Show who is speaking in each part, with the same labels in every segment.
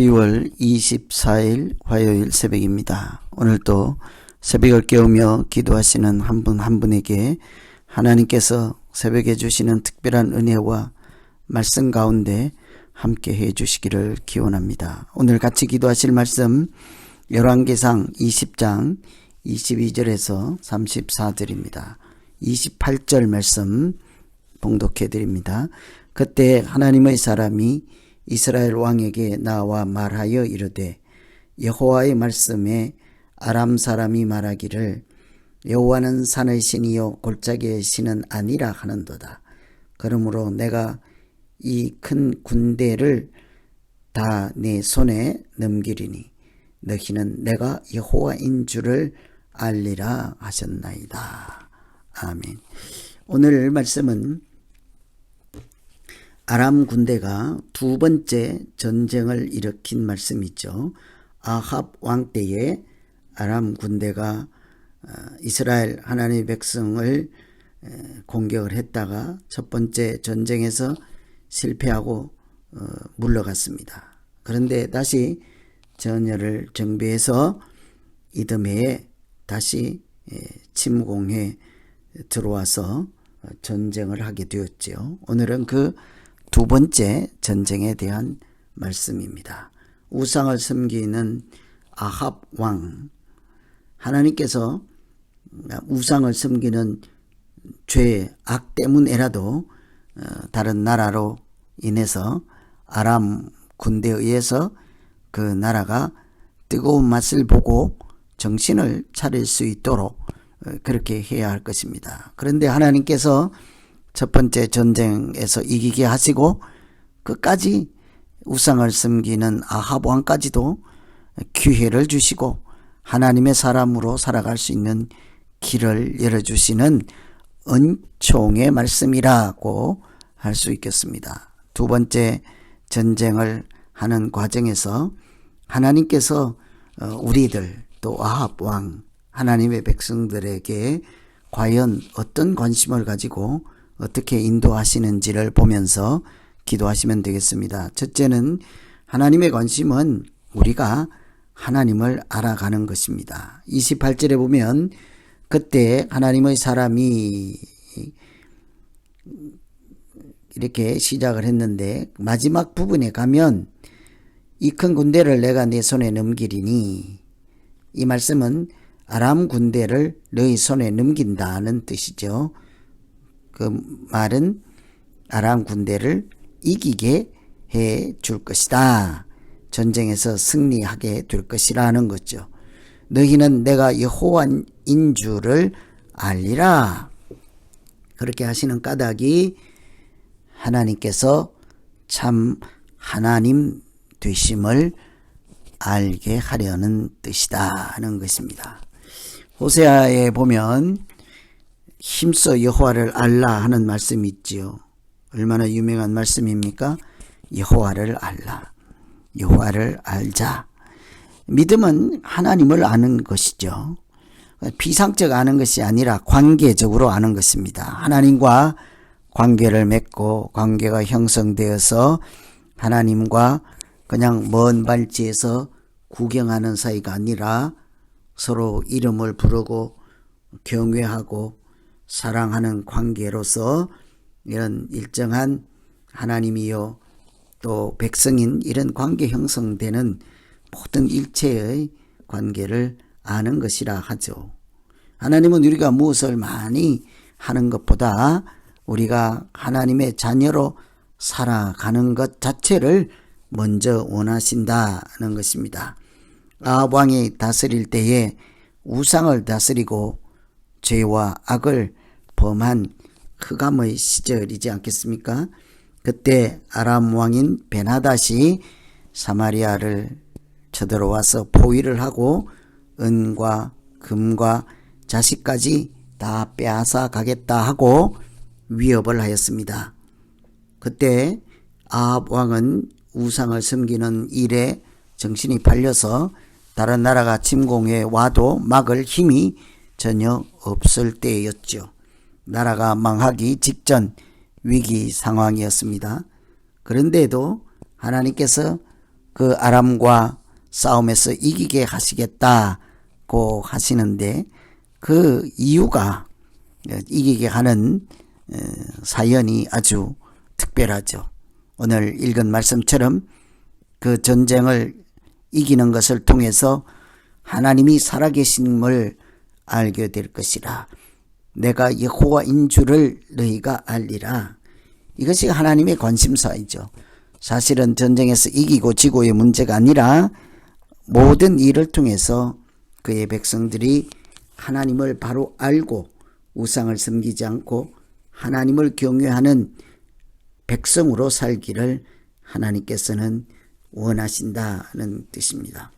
Speaker 1: 10월 24일 화요일 새벽입니다. 오늘도 새벽을 깨우며 기도하시는 한분한 분에게 하나님께서 새벽에 주시는 특별한 은혜와 말씀 가운데 함께 해 주시기를 기원합니다. 오늘 같이 기도하실 말씀 열왕기상 20장 22절에서 34절입니다. 28절 말씀 봉독해 드립니다. 그때 하나님의 사람이 이스라엘 왕에게 나와 말하여 이르되 여호와의 말씀에 아람 사람이 말하기를 여호와는 산의 신이요 골짜기의 신은 아니라 하는도다. 그러므로 내가 이 큰 군대를 다 내 손에 넘기리니 너희는 내가 여호와인 줄을 알리라 하셨나이다. 아멘. 오늘 말씀은 아람 군대가 두 번째 전쟁을 일으킨 말씀이죠. 아합 왕 때에 아람 군대가 어, 이스라엘 하나님의 백성을 에, 공격을 했다가 첫 번째 전쟁에서 실패하고 어, 물러갔습니다. 그런데 다시 전열을 정비해서 이듬해에 다시 에, 침공해 들어와서 전쟁을 하게 되었지요. 오늘은 그 두 번째 전쟁에 대한 말씀입니다. 우상을 섬기는 아합 왕 하나님께서 우상을 섬기는 죄, 악 때문에라도 어, 다른 나라로 인해서 아람 군대에 의해서 그 나라가 뜨거운 맛을 보고 정신을 차릴 수 있도록 어, 그렇게 해야 할 것입니다. 그런데 하나님께서 첫 번째 전쟁에서 이기게 하시고 끝까지 우상을 섬기는 아합 왕까지도 기회를 주시고 하나님의 사람으로 살아갈 수 있는 길을 열어주시는 은총의 말씀이라고 할 수 있겠습니다. 두 번째 전쟁을 하는 과정에서 하나님께서 어, 우리들 또 아합 왕 하나님의 백성들에게 과연 어떤 관심을 가지고 어떻게 인도하시는지를 보면서 기도하시면 되겠습니다. 첫째는 하나님의 관심은 우리가 하나님을 알아가는 것입니다. 28절에 보면 그때 하나님의 사람이 이렇게 시작을 했는데 마지막 부분에 가면 이 큰 군대를 내가 내 손에 넘기리니 이 말씀은 아람 군대를 너희 손에 넘긴다는 뜻이죠. 그 말은 아람 군대를 이기게 해 줄 것이다. 전쟁에서 승리하게 될 것이라는 거죠. 너희는 내가 여호와인 줄을 알리라. 그렇게 하시는 까닭이 하나님께서 참 하나님 되심을 알게 하려는 뜻이다 하는 것입니다. 호세아에 보면 힘써 여호와를 알라 하는 말씀이 있지요. 얼마나 유명한 말씀입니까? 여호와를 알라. 여호와를 알자. 믿음은 하나님을 아는 것이죠. 비상적 아는 것이 아니라 관계적으로 아는 것입니다. 하나님과 관계를 맺고 관계가 형성되어서 하나님과 그냥 먼 발치에서 구경하는 사이가 아니라 서로 이름을 부르고 경외하고 사랑하는 관계로서 이런 일정한 하나님이요 또 백성인 이런 관계 형성되는 모든 일체의 관계를 아는 것이라 하죠. 하나님은 우리가 무엇을 많이 하는 것보다 우리가 하나님의 자녀로 살아가는 것 자체를 먼저 원하신다는 것입니다. 아합 왕이 다스릴 때에 우상을 다스리고 죄와 악을 범한 흑암의 시절이지 않겠습니까? 그때 아람 왕인 베나닷이 사마리아를 쳐들어와서 포위를 하고 은과 금과 자식까지 다 빼앗아 가겠다 하고 위협을 하였습니다. 그때 아합 왕은 우상을 섬기는 일에 정신이 팔려서 다른 나라가 침공해 와도 막을 힘이 전혀 없을 때였죠. 나라가 망하기 직전 위기 상황이었습니다. 그런데도 하나님께서 그 아람과 싸움에서 이기게 하시겠다고 하시는데 그 이유가 이기게 하는 어, 사연이 아주 특별하죠. 오늘 읽은 말씀처럼 그 전쟁을 이기는 것을 통해서 하나님이 살아계심을 알게 될 것이라. 내가 여호와인 줄을 너희가 알리라. 이것이 하나님의 관심사이죠. 사실은 전쟁에서 이기고 지고의 문제가 아니라 모든 일을 통해서 그의 백성들이 하나님을 바로 알고 우상을 섬기지 않고 하나님을 경외하는 백성으로 살기를 하나님께서는 원하신다는 뜻입니다.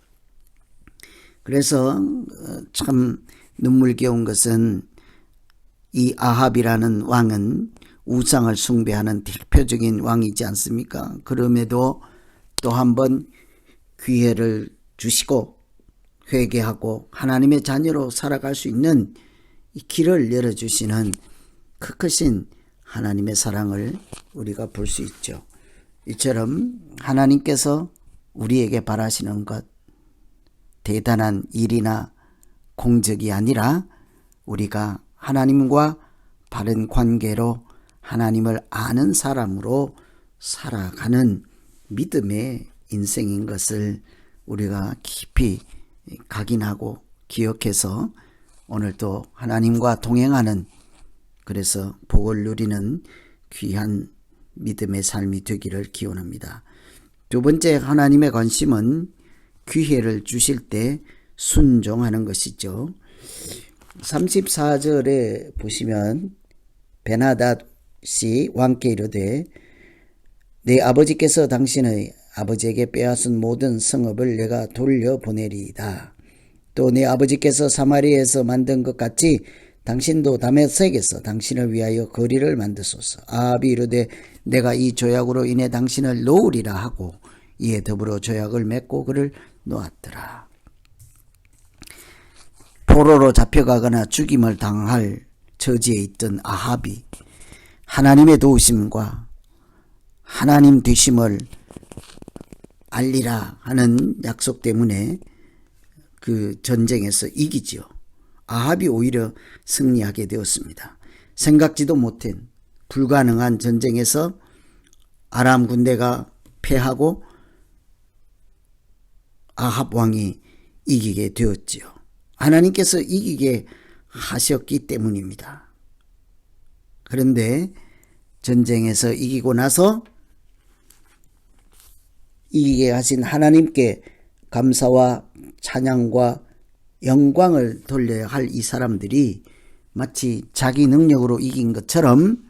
Speaker 1: 그래서 어, 참 눈물겨운 것은 이 아합이라는 왕은 우상을 숭배하는 대표적인 왕이지 않습니까? 그럼에도 또 한 번 기회를 주시고 회개하고 하나님의 자녀로 살아갈 수 있는 이 길을 열어주시는 그 크신 하나님의 사랑을 우리가 볼 수 있죠. 이처럼 하나님께서 우리에게 바라시는 것, 대단한 일이나 공적이 아니라 우리가 하나님과 바른 관계로 하나님을 아는 사람으로 살아가는 믿음의 인생인 것을 우리가 깊이 각인하고 기억해서 오늘도 하나님과 동행하는 그래서 복을 누리는 귀한 믿음의 삶이 되기를 기원합니다. 두 번째 하나님의 관심은 기회를 주실 때 순종하는 것이죠. 34절에 보시면 베나닷이 왕께 이르되 내 아버지께서 당신의 아버지에게 빼앗은 모든 성읍을 내가 돌려보내리이다. 또내 아버지께서 사마리에서 만든 것 같이 당신도 다메섹에서 당신을 위하여 거리를 만드소서. 아합이 이르되 내가 이 조약으로 인해 당신을 놓으리라 하고 이에 더불어 조약을 맺고 그를 놓았더라. 포로로 잡혀가거나 죽임을 당할 처지에 있던 아합이 하나님의 도우심과 하나님 되심을 알리라 하는 약속 때문에 그 전쟁에서 이기지요. 아합이 오히려 승리하게 되었습니다. 생각지도 못한 불가능한 전쟁에서 아람 군대가 패하고 아합 왕이 이기게 되었지요. 하나님께서 이기게 하셨기 때문입니다. 그런데 전쟁에서 이기고 나서 이기게 하신 하나님께 감사와 찬양과 영광을 돌려야 할 이 사람들이 마치 자기 능력으로 이긴 것처럼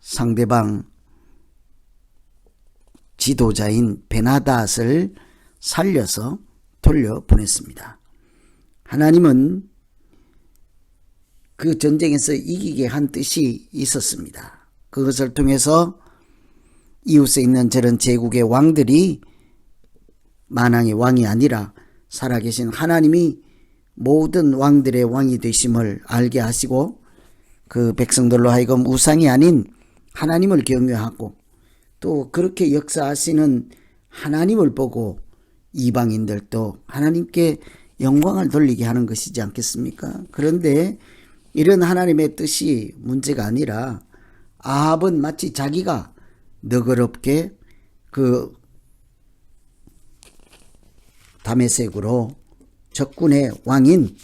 Speaker 1: 상대방 지도자인 베나닷을 살려서 돌려보냈습니다. 하나님은 그 전쟁에서 이기게 한 뜻이 있었습니다. 그것을 통해서 이웃에 있는 저런 제국의 왕들이 만왕의 왕이 아니라 살아계신 하나님이 모든 왕들의 왕이 되심을 알게 하시고 그 백성들로 하여금 우상이 아닌 하나님을 경외하고 또 그렇게 역사하시는 하나님을 보고 이방인들도 하나님께 영광을 돌리게 하는 것이지 않겠습니까? 그런데 이런 하나님의 뜻이 문제가 아니라 아합은 마치 자기가 너그럽게 그 다메섹으로 적군의 왕인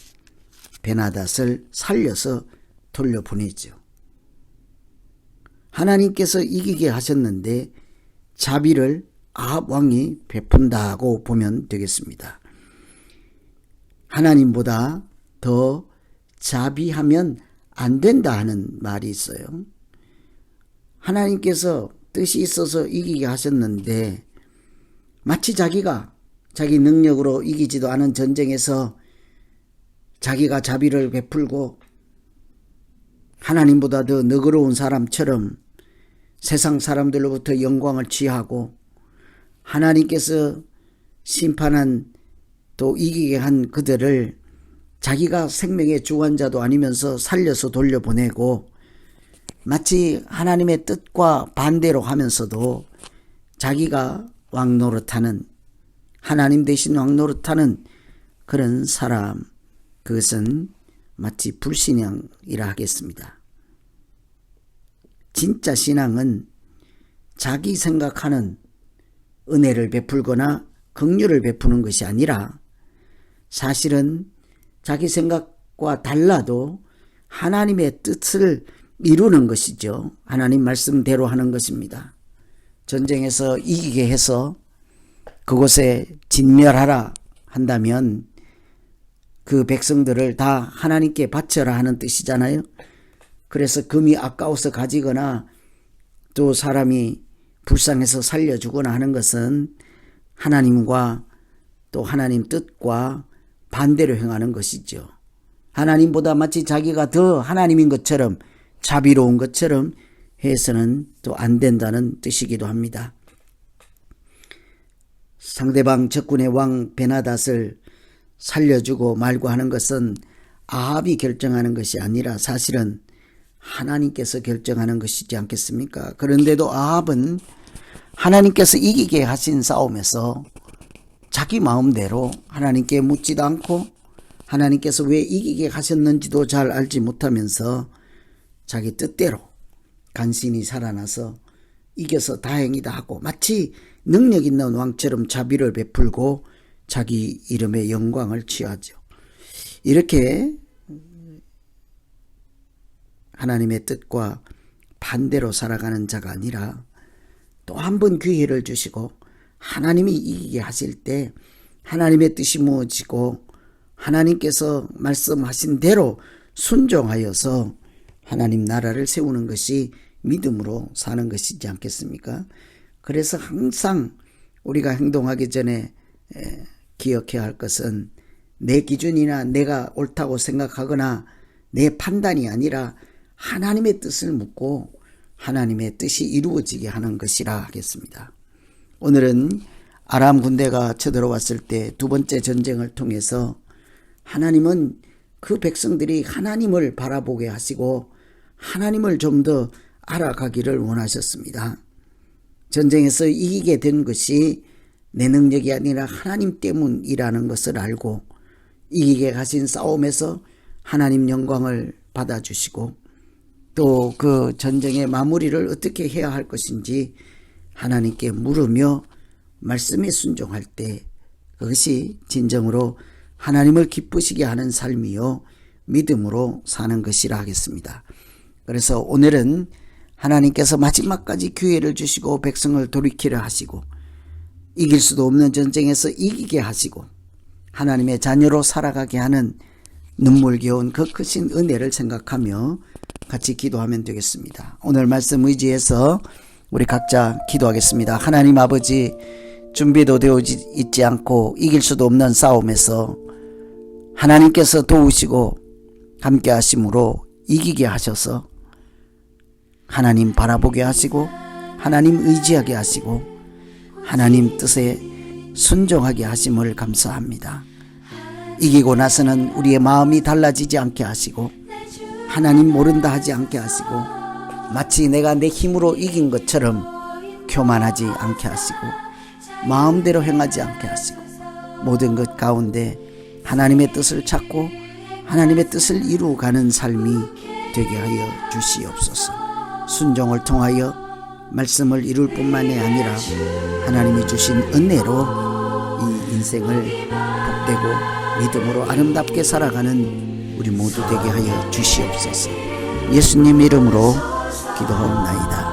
Speaker 1: 베나닷을 살려서 돌려보내죠. 하나님께서 이기게 하셨는데 자비를 아합 왕이 베푼다고 보면 되겠습니다. 하나님보다 더 자비하면 안 된다 하는 말이 있어요. 하나님께서 뜻이 있어서 이기게 하셨는데 마치 자기가 자기 능력으로 이기지도 않은 전쟁에서 자기가 자비를 베풀고 하나님보다 더 너그러운 사람처럼 세상 사람들로부터 영광을 취하고 하나님께서 심판한 또 이기게 한 그들을 자기가 생명의 주관자도 아니면서 살려서 돌려보내고 마치 하나님의 뜻과 반대로 하면서도 자기가 왕 노릇하는 하나님 대신 왕 노릇하는 그런 사람 그것은 마치 불신앙이라 하겠습니다. 진짜 신앙은 자기 생각하는 은혜를 베풀거나 긍휼을 베푸는 것이 아니라 사실은 자기 생각과 달라도 하나님의 뜻을 이루는 것이죠. 하나님 말씀대로 하는 것입니다. 전쟁에서 이기게 해서 그곳에 진멸하라 한다면 그 백성들을 다 하나님께 바쳐라 하는 뜻이잖아요. 그래서 금이 아까워서 가지거나 또 사람이 불쌍해서 살려주거나 하는 것은 하나님과 또 하나님 뜻과 반대로 행하는 것이죠. 하나님보다 마치 자기가 더 하나님인 것처럼 자비로운 것처럼 해서는 또 안 된다는 뜻이기도 합니다. 상대방 적군의 왕 베나닷을 살려주고 말고 하는 것은 아합이 결정하는 것이 아니라 사실은 하나님께서 결정하는 것이지 않겠습니까? 그런데도 아합은 하나님께서 이기게 하신 싸움에서 자기 마음대로 하나님께 묻지도 않고 하나님께서 왜 이기게 하셨는지도 잘 알지 못하면서 자기 뜻대로 간신히 살아나서 이겨서 다행이다 하고 마치 능력 있는 왕처럼 자비를 베풀고 자기 이름의 영광을 취하죠. 이렇게 하나님의 뜻과 반대로 살아가는 자가 아니라 또 한 번 기회를 주시고 하나님이 이기게 하실 때 하나님의 뜻이 무엇이고 하나님께서 말씀하신 대로 순종하여서 하나님 나라를 세우는 것이 믿음으로 사는 것이지 않겠습니까? 그래서 항상 우리가 행동하기 전에 기억해야 할 것은 내 기준이나 내가 옳다고 생각하거나 내 판단이 아니라 하나님의 뜻을 묻고 하나님의 뜻이 이루어지게 하는 것이라 하겠습니다. 오늘은 아람 군대가 쳐들어왔을 때 두 번째 전쟁을 통해서 하나님은 그 백성들이 하나님을 바라보게 하시고 하나님을 좀 더 알아가기를 원하셨습니다. 전쟁에서 이기게 된 것이 내 능력이 아니라 하나님 때문이라는 것을 알고 이기게 가신 싸움에서 하나님 영광을 받아주시고 또 그 전쟁의 마무리를 어떻게 해야 할 것인지 하나님께 물으며 말씀에 순종할 때 그것이 진정으로 하나님을 기쁘시게 하는 삶이요 믿음으로 사는 것이라 하겠습니다. 그래서 오늘은 하나님께서 마지막까지 기회를 주시고 백성을 돌이키려 하시고 이길 수도 없는 전쟁에서 이기게 하시고 하나님의 자녀로 살아가게 하는 눈물겨운 그 크신 은혜를 생각하며 같이 기도하면 되겠습니다. 오늘 말씀 의지해서 우리 각자 기도하겠습니다. 하나님 아버지 준비도 되어 있지 않고 이길 수도 없는 싸움에서 하나님께서 도우시고 함께 하심으로 이기게 하셔서 하나님 바라보게 하시고 하나님 의지하게 하시고 하나님 뜻에 순종하게 하심을 감사합니다. 이기고 나서는 우리의 마음이 달라지지 않게 하시고 하나님 모른다 하지 않게 하시고 마치 내가 내 힘으로 이긴 것처럼 교만하지 않게 하시고 마음대로 행하지 않게 하시고 모든 것 가운데 하나님의 뜻을 찾고 하나님의 뜻을 이루어가는 삶이 되게 하여 주시옵소서. 순종을 통하여 말씀을 이룰 뿐만이 아니라 하나님이 주신 은혜로 이 인생을 복되고 믿음으로 아름답게 살아가는 우리 모두 되게 하여 주시옵소서. 예수님 이름으로 기도하옵나이다.